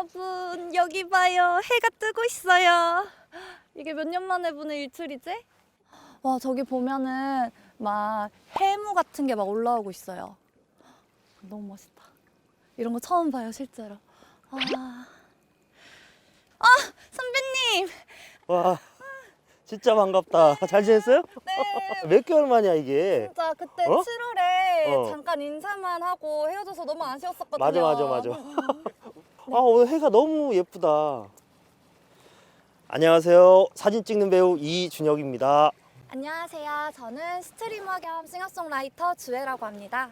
여러분 여기 봐요 해가 뜨고 있어요 이게 몇 년 만에 보는 일출이지? 와 저기 보면은 막 해무 같은 게 막 올라오고 있어요 너무 멋있다 이런 거 처음 봐요 실제로 아, 아 선배님 와 진짜 반갑다. 잘 지냈어요? 네 몇 개월 만이야 이게? 진짜 그때 어? 7월에 어. 잠깐 인사만 하고 헤어져서 너무 아쉬웠었거든요 맞아, 맞아, 맞아. 음. 아 오늘 해가 너무 예쁘다. 안녕하세요. 사진 찍는 배우 이준혁입니다. 안녕하세요. 저는 스트리머 겸 싱어송라이터 주혜라고 합니다.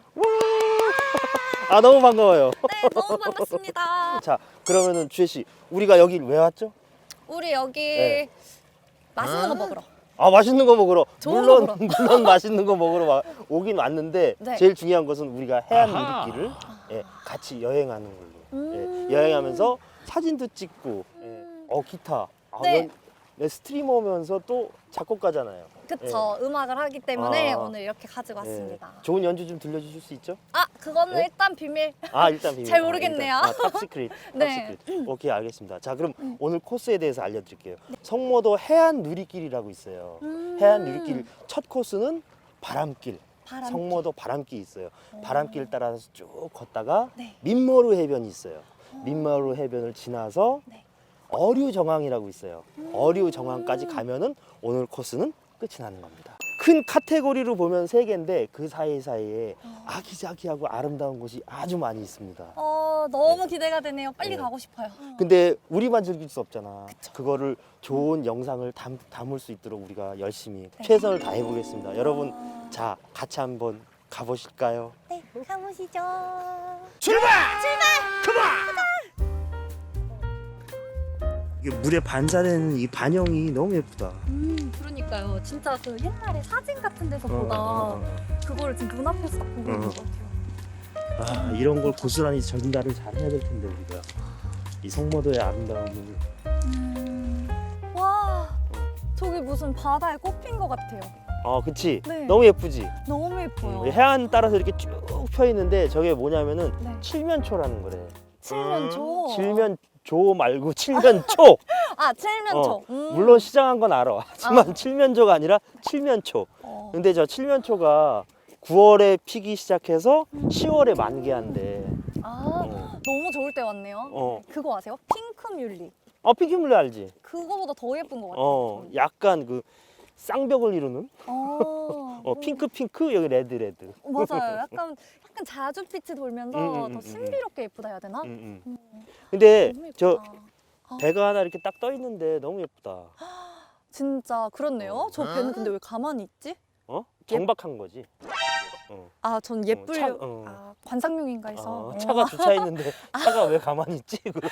아 너무 반가워요. 네, 너무 반갑습니다. 자 그러면은 주혜 씨, 우리가 여길 왜 왔죠? 우리 여기 네. 맛있는 거 먹으러. 아 맛있는 거 먹으러 좋은 물론 거 물론 맛있는 거 먹으러 와- 오긴 왔는데 네. 제일 중요한 것은 우리가 해안 아하. 누리길을 예, 같이 여행하는 걸로 음. 예, 여행하면서 사진도 찍고 예, 음. 어 기타 아, 네. 넌, 내 스트리머면서 또 작곡가잖아요. 그쵸. 음악을 하기 때문에 아. 오늘 이렇게 가지고 왔습니다. 예, 좋은 연주 좀 들려주실 수 있죠? 아, 그거는 네? 일단 비밀. 아 일단 비밀. 잘 아, 모르겠네요. 일단. 아, 탑 시크릿. 탑 네. 시크릿. 오케이 알겠습니다. 자 그럼 음. 오늘 코스에 대해서 알려드릴게요. 성모도 해안 누리길이라고 있어요. 음. 해안 누리길 첫 코스는 바람길. 바람. 성모도 바람길 있어요. 오. 바람길 따라서 쭉 걷다가 네. 민머루 해변이 있어요. 민머루 해변을 지나서 네. 어류 정황이라고 있어요. 어류 정황까지 가면은 오늘 코스는 끝이 나는 겁니다. 큰 카테고리로 보면 세 개인데 그 사이사이에 아기자기하고 아름다운 곳이 아주 많이 있습니다. 어, 너무 기대가 되네요. 빨리 네. 가고 싶어요. 근데 우리만 즐길 수 없잖아. 그거를 좋은 영상을 담, 담을 수 있도록 우리가 열심히 네. 최선을 다해 보겠습니다. 여러분, 자 같이 한번 가 보실까요? 네, 가보시죠. 이게 물에 반사되는 이 반영이 너무 예쁘다. 음, 그러니까요. 진짜 그 옛날에 사진 같은 데서 보다 어, 어, 그거를 지금 눈앞에서 딱 보고 있는 어. 것 같아요. 아 이런 걸 고스란히 전달을 잘 해야 될 텐데 우리가 이 성모도의 아름다움을 음, 와, 저기 무슨 바다에 꽃핀 것 같아요. 아 그치 네. 너무 예쁘지 너무 예뻐요. 음, 해안 따라서 이렇게 쭉 펴 있는데 저게 뭐냐면은 네. 칠면초라는 거래 칠면조. 칠면 조 말고 칠면초 아, 칠면조. 어, 음. 물론 시장한 건 알아 하지만 칠면조가 아니라 칠면초 어. 근데 저 칠면초가 9월에 피기 시작해서 10월에 만개한대 아, 어, 너무 좋을 때 왔네요. 어. 그거 아세요? 핑크 뮬리. 어 핑크뮬레 알지? 그거보다 더 예쁜 것 같아요. 어 약간 그 쌍벽을 이루는 어, 어 핑크 핑크 여기 레드 레드 맞아요. 약간 약간 자주빛이 돌면서 음, 음, 음, 더 음. 신비롭게 예쁘다 해야 되나? 음, 음. 음, 근데 너무 저 예쁘다. 어. 배가 하나 이렇게 딱 떠 있는데 너무 예쁘다. 진짜 그렇네요. 어. 저 배는 근데 왜 가만히 있지? 어? 정박한 거지. 어. 아, 전 예쁠 차- 어. 아, 관상용인가 해서. 어, 어. 차가 주차 있는데 차가 왜 가만히 있지? 그거.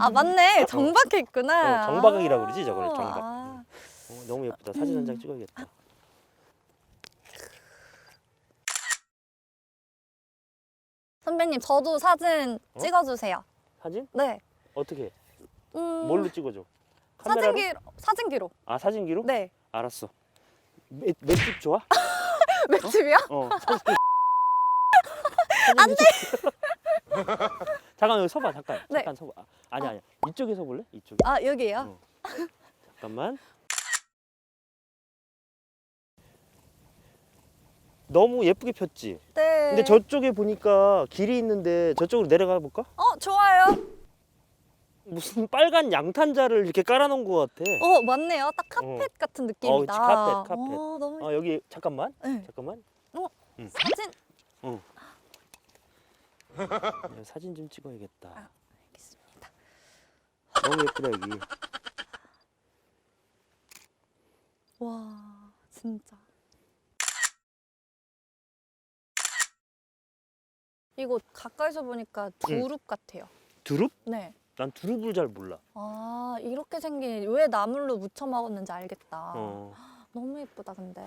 아 맞네 정박해 있구나. 어, 정박이라고 그러지, 저거를, 정박. 아, 어, 너무 예쁘다. 사진 한 음. 장 찍어야겠다. 선배님 저도 사진 어? 찍어주세요. 사진? 네. 어떻게? 음, 뭘로 찍어줘? 카메라로? 사진기 사진기로. 아 사진기로? 네. 알았어. 몇, 몇집 좋아? 맷집이요? 어. 사진. 안돼. 잠깐 여기 서봐 잠깐. 네. 잠깐 서봐. 아, 아니 어. 아니 이쪽에 서볼래? 이쪽에. 아 여기에요? 어. 잠깐만. 너무 예쁘게 폈지. 네. 근데 저쪽에 보니까 길이 있는데 저쪽으로 내려가 볼까? 어 좋아요. 무슨 빨간 양탄자를 이렇게 깔아놓은 것 같아. 어 맞네요. 딱 카펫 같은 느낌이다. 카펫, 카펫. 어, 너무 아 여기 잠깐만. 네. 잠깐만. 사진 야, 사진 좀 찍어야겠다. 아. 알겠습니다. 너무 예쁘다 여기. 와 진짜. 이거 가까이서 보니까 두릅 같아요. 두릅? 네. 난 두릅을 잘 몰라. 아 이렇게 생긴 왜 나물로 무쳐 먹었는지 알겠다. 어. 너무 예쁘다 근데.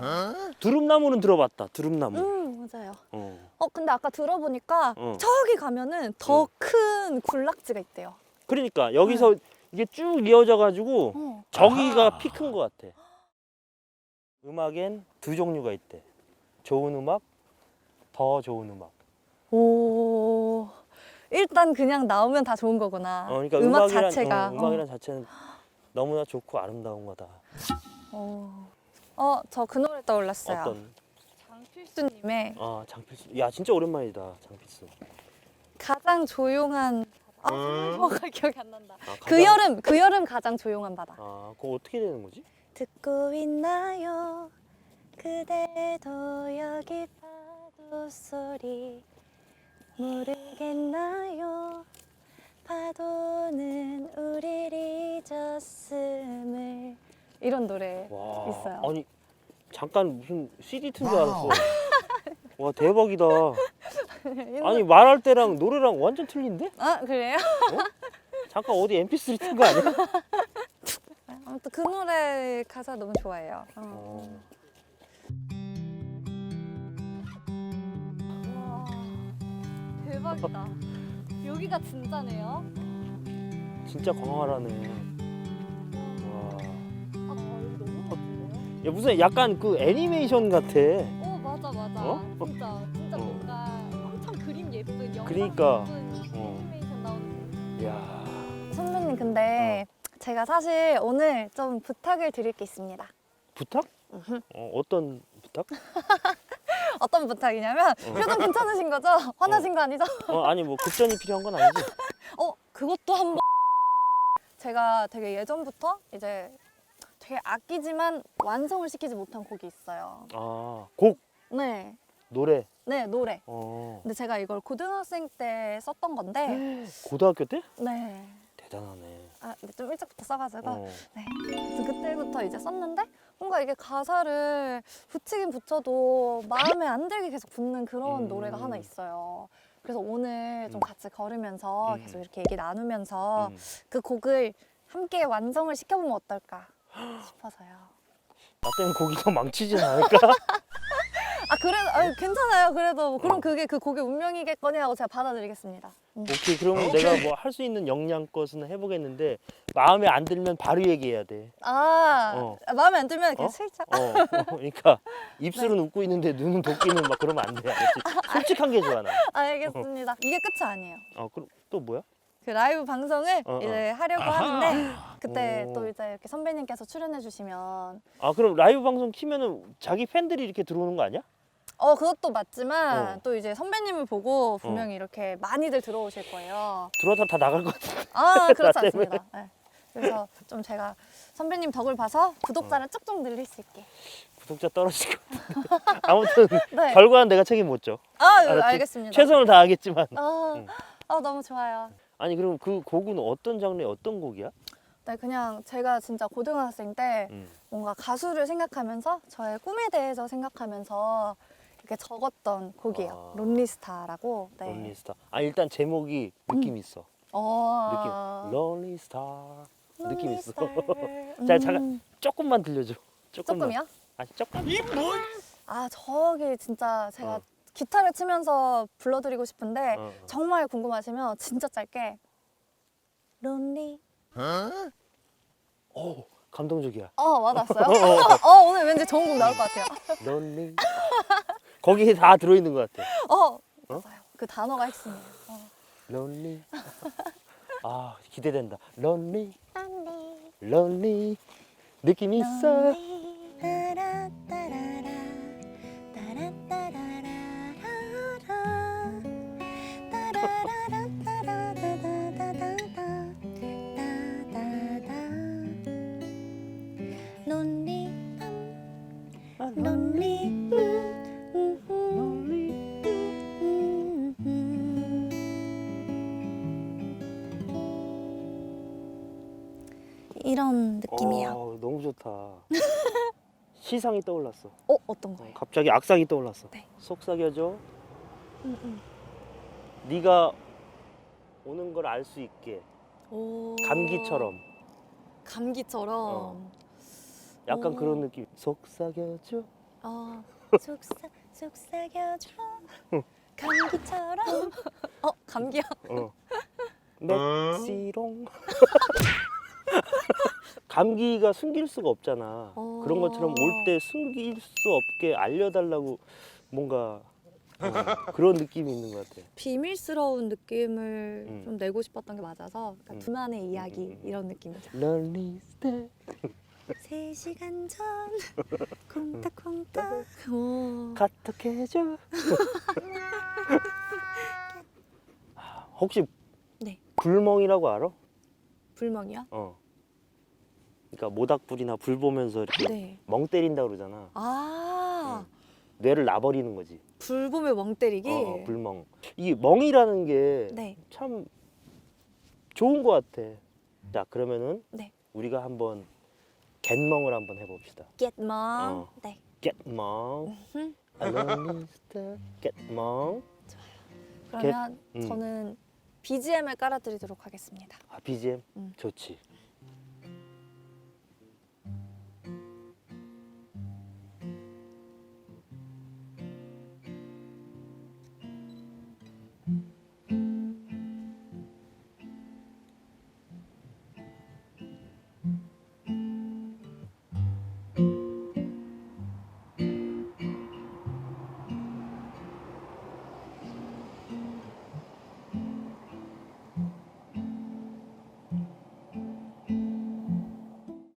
두릅나무는 들어봤다. 두릅나무. 음 맞아요. 어. 어 근데 아까 들어보니까 어. 저기 가면은 더 응. 큰 군락지가 있대요. 그러니까 여기서 이게 쭉 이어져 가지고 어. 저기가. 피 큰 것 같아. 음악엔 두 종류가 있대. 좋은 음악, 더 좋은 음악. 오. 이 일단 그냥 나오면 다 좋은 거구나. 어, 그러니까 음악 음악이란, 자체가. 어, 음악이란 자체는 너무나 좋고 아름다운 거다. 어, 어, 저 그 노래 떠올랐어요. 어떤? 장필수님의 아 장필수. 야 진짜 오랜만이다 장필수. 가장 조용한 아, 뭐가 기억이 안 난다. 아, 그 가장- 여름, 그 여름 가장 조용한 바다. 아 그거 어떻게 되는 거지? 듣고 있나요? 그대도 여기 파도 소리 모르겠나요? 파도는 우리를 잊었음을 이런 노래 와. 있어요. 아니 잠깐 무슨 CD 튼 줄 알았어. 와 대박이다. 아니 말할 때랑 노래랑 완전 틀린데? 아 그래요? 잠깐 어디 MP3 튼 거 아니야? 아무튼 그 노래 가사 너무 좋아해요. 어. 어. 대박이다. 여기가 진짜네요. 진짜 광활하네. 와. 아, 여기 너무 멋진데요? 야 무슨 약간 그 애니메이션 같아. 어 맞아 맞아 어? 진짜 진짜 어. 뭔가 엄청 그림 예쁜 영상 그러니까. 예쁜 어. 애니메이션 나오는 야. 선배님 근데 제가 사실 오늘 좀 부탁을 드릴 게 있습니다 부탁? 어, 어떤 부탁? 어떤 부탁이냐면 표정 괜찮으신 거죠? 화나신 거 아니죠? 어, 아니 뭐 급전이 필요한 건 아니지. 어 그것도 한번 제가 되게 예전부터 이제 되게 아끼지만 완성을 시키지 못한 곡이 있어요 아, 곡, 네, 노래. 네 노래 어. 근데 제가 이걸 고등학생 때 썼던 건데 고등학교 때? 네 대단하네. 아, 근데 좀 일찍부터 써가지고 어. 네. 그래서 그때부터 이제 썼는데 뭔가 이게 가사를 붙이긴 붙여도 마음에 안 들게 계속 붙는 그런 음. 노래가 하나 있어요. 그래서 오늘 좀 음. 같이 걸으면서 음. 계속 이렇게 얘기 나누면서 음. 그 곡을 함께 완성을 시켜보면 어떨까 싶어서요. 나 때문에 곡이 더 망치진 않을까? 아 그래, 아 괜찮아요. 그래도 그럼 그게 그 곡의 운명이겠거니 하고 제가 받아들이겠습니다. 음. 오케이, 그러면 내가 뭐 할 수 있는 역량껏은 해보겠는데 마음에 안 들면 바로 얘기해야 돼. 아 어. 마음에 안 들면 그냥 어? 슬쩍. 어, 그러니까 입술은 네. 웃고 있는데 눈은 도끼는 막 그러면 안 돼. 알았지? 솔직한 게 좋아 나. 알겠습니다. 이게 끝이 아니에요. 어, 그럼 또 뭐야? 그 라이브 방송을 어, 어. 이제 하려고 하는데 그때 오. 또 이제 이렇게 선배님께서 출연해 주시면 아, 그럼 라이브 방송 키면은 자기 팬들이 이렇게 들어오는 거 아니야? 어 그것도 맞지만 어. 또 이제 선배님을 보고 분명히 이렇게 많이들 들어오실 거예요. 들어다 다 나갈 것 같아. 아 그렇지 나 때문에. 않습니다. 네. 그래서 좀 제가 선배님 덕을 봐서 구독자를 쭉쭉 늘릴 수 있게. 구독자 떨어질 것 같아. 아무튼 네. 결과는 내가 책임 못 져. 아 알았지? 알겠습니다. 최선을 다하겠지만. 아, 응. 아 너무 좋아요. 아니 그럼 그 곡은 어떤 장르의 어떤 곡이야? 네 그냥 제가 진짜 고등학생 때 음. 뭔가 가수를 생각하면서 저의 꿈에 대해서 생각하면서 이렇게 적었던 곡이에요. 아. 론리스타라고. 네. 론리스타. 아 일단 제목이 느낌 있어. 어. 느낌. 론리스타. 느낌 있어. 자, 잠깐. 음, 조금만 들려줘. 조금만. 조금이요? 아니 조금. 아 저기 진짜 제가 어. 기타를 치면서 불러드리고 싶은데 어, 어. 정말 궁금하시면 진짜 짧게 론리. 오 감동적이야. 어 맞았어요? 어, 어 오늘 왠지 좋은 곡 나올 것 같아요. 론리. 거기에 다 들어있는 것 같아. 어 맞아요. 그 단어가 핵심이에요. 어. 론리. 아 기대된다. 론리. 론리. 론리. 느낌 있어. 따라 따라라, 따라 따라라라라, 이런 느낌이에요. 어, 너무 좋다. 시상이 떠올랐어. 어 어떤 어, 거예요? 갑자기 악상이 떠올랐어. 네. 속삭여줘. 음, 음. 네가 오는 걸 알 수 있게 오. 감기처럼 감기처럼. 어. 약간 오. 그런 느낌. 속삭여줘. 어. 속삭 속삭여줘. 감기처럼. 어 감기야. 어. 맥시롱. 감기가 숨길 수가 없잖아. 어. 그런 것처럼 올 때 숨길 수 없게 알려달라고 뭔가 어, 그런 느낌이 있는 것 같아. 비밀스러운 느낌을 음. 좀 내고 싶었던 게 맞아서 그러니까 음. 둘만의 이야기 음, 음, 음. 이런 느낌이죠. Lonely Star. 세 시간 전 콩닥콩닥. 오. 카톡 해줘. 아, 혹시 네. 불멍이라고 알아? 불멍이요? 어. 그러니까 모닥불이나 불 보면서 이렇게 네. 멍 때린다 그러잖아. 아 뇌를 놔버리는 거지. 불 보며 멍 때리기. 어, 어, 불멍. 이 멍이라는 게 네. 참 좋은 것 같아. 자 그러면은 네. 우리가 한번 갯멍을 한번 해봅시다. Get mom. 어. 네. 갯멍. 음. Lonely Star. 갯멍. 그러면 음. 저는 BGM을 깔아드리도록 하겠습니다. 아 BGM 음. 좋지.